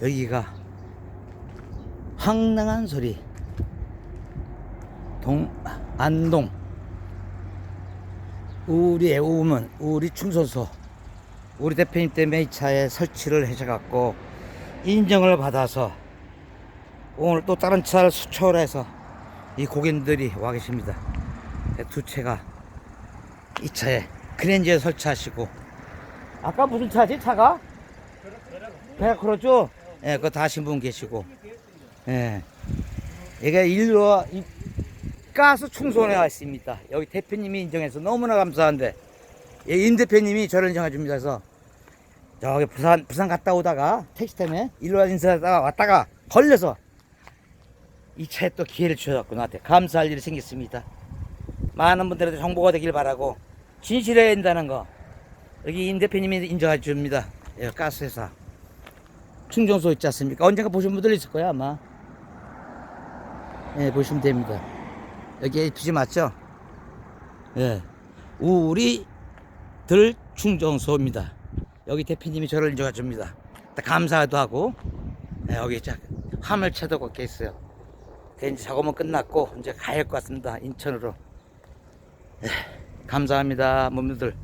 여기가 황당한 소리 동 안동 우리의 우문 우리 충소소 우리 대표님 때문에 이 차에 설치를 해셔갖고 인정을 받아서 오늘 또 다른 차를 수초해서 이 고객님들이 와 계십니다. 두 채가 이 차에 크렌즈에 설치하시고 아까 무슨 차지 차가? 베라크로죠? 예, 그거 다 하신 분 계시고 예. 이게 일로 이 가스 충소에 와 있습니다. 여기 대표님이 인정해서 너무나 감사한데 예, 임 대표님이 저를 인정해 줍니다. 그래서 저기 부산 부산 갔다 오다가 택시 때문에 일로 인사하다가 왔다가 걸려서 이 차에 또 기회를 주셔갖고 나한테 감사할 일이 생겼습니다. 많은 분들한테 정보가 되길 바라고 진실해야 된다는 거 여기 임 대표님이 인정해 줍니다. 예, 가스회사 충전소 있지 않습니까? 언젠가 보신 분들 있을 거야 아마. 예, 보시면 됩니다. 여기 LPG 맞죠? 예, 우리 들 충전소입니다. 여기 대표님이 저를 인정해 줍니다. 감사도 하고 예, 여기 자 화물차도 걷게 있어요. 그 이제 작업은 끝났고 이제 가야 할 것 같습니다. 인천으로. 예, 감사합니다, 몸들.